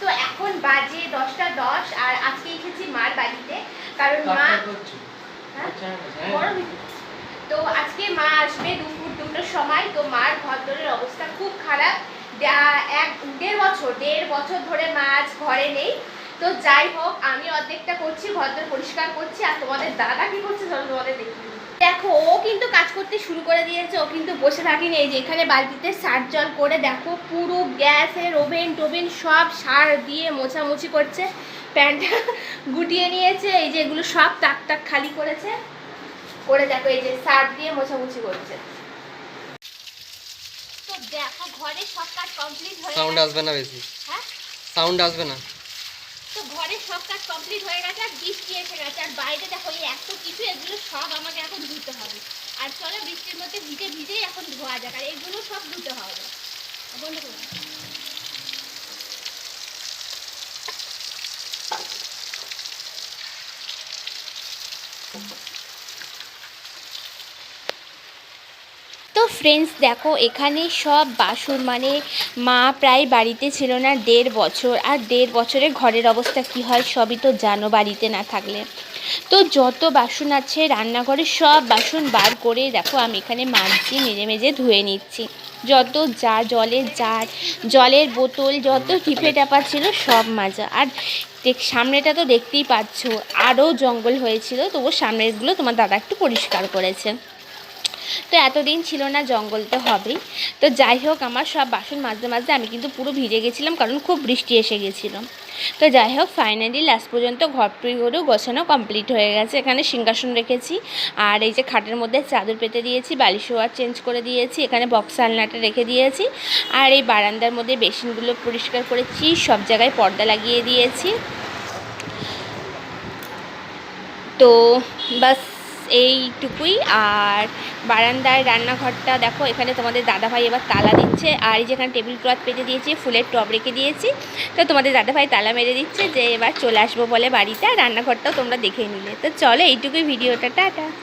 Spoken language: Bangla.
তো এখন বাজে দশটা দশ আর আজকে এসেছি মার বাড়িতে কারণ মা হ্যাঁ? বড় ভিডিও। তো আজকে মা আসবে দুপুর দুটোর সময় তো মার ঘরদোরের অবস্থা খুব খারাপ। এক দেড় বছর দেড় বছর ধরে মা আজ ঘরে নেই। তো যাই হোক আমি অর্ধেকটা করছি ঘরদোর পরিষ্কার করছি আর তোমাদের দাদা কি করছে তোমাদের দেখি কিন্তু কাজ করতে শুরু করে দিয়েছে। ও কিন্তু বসে থাকেনি। এই যে এখানে বালতিতে সার জল করে দেখো পুরো গ্যাসের ওভেন টোভেন সব সার দিয়ে মোছামুছি করছে। প্যান্টটা গুটিয়ে নিয়েছে। এই যে এগুলো সব টাক টাক খালি করেছে। করে দেখো এই যে সার দিয়ে মোছামুছি করছে। তো দেখো ঘরে সব কাজ কমপ্লিট হয়ে সাউন্ড গেছে। আসবে না বেশি। হ্যাঁ? সাউন্ড আসবে না। তো ঘরে সব কাজ কমপ্লিট হয়ে গেছে আর বৃষ্টি এসে গেছে। আর বাইরে দেখো এই এত কিছু এগুলো সব আমাকে এখন ধুতে হবে আর চলো বৃষ্টির মধ্যে ভিজে ভিজেই এখন ধোয়া যাক, আর এগুলো সব ধুতে হবে। বন্ধ করো। তো ফ্রেন্ডস দেখো, এখানে সব বাসন মানে মা প্রায় বাড়িতে ছিল না দেড় বছর। আর দেড় বছরে ঘরের অবস্থা কি হয়, সবই তো জানো, বাড়িতে না থাকলে। তো যত বাসন আছে রান্নাঘরে, সব বাসন বার করে দেখো আমি এখানে মাঝি মেজে মেজে ধুয়ে নিচ্ছি। যত যা জলের জার, জলের বোতল, যত টিপে টাপা ছিল সব মাজা। আর সামনেটা তো দেখতেই পাচ্ছ আরও জঙ্গল হয়েছিল তবু সামনেরগুলো তোমার দাদা একটু পরিষ্কার করেছে। তো এতদিন ছিল না, জঙ্গল তো হবেই। তো যাই হোক, আমার সব বাসন মাজতে মাজতে আমি কিন্তু পুরো ভিজে গেছিলাম, কারণ খুব বৃষ্টি এসে গেছিল। তো যাই হোক ফাইনালি লাস্ট পর্যন্ত ঘরটুই গরু গোছানো কমপ্লিট হয়ে গেছে। এখানে সিংহাসন রেখেছি, আর এই যে খাটের মধ্যে চাদর পেতে দিয়েছি, বালিশ ওয়ার চেঞ্জ করে দিয়েছি, এখানে বক্স আলনাটা রেখে দিয়েছি, আর এই বারান্দার মধ্যে বেসিনগুলো পরিষ্কার করেছি, সব জায়গায় পর্দা লাগিয়ে দিয়েছি। তো বাস এইটুকুই। আর বারান্দায় রান্নাঘরটা দেখো, এখানে তোমাদের দাদাভাই এবার তালা দিচ্ছে। আর এই যেখানে টেবিল ক্লথ পেতে দিয়েছি, ফুলের টব রেখে দিয়েছি। তো তোমাদের দাদাভাই তালা মেরে দিচ্ছে যে এবার চলে আসব বলে বাড়িতে রান্নাঘরটাও তোমরা দেখে নিলে। তো চলো এইটুকুই ভিডিওটা, টাটা।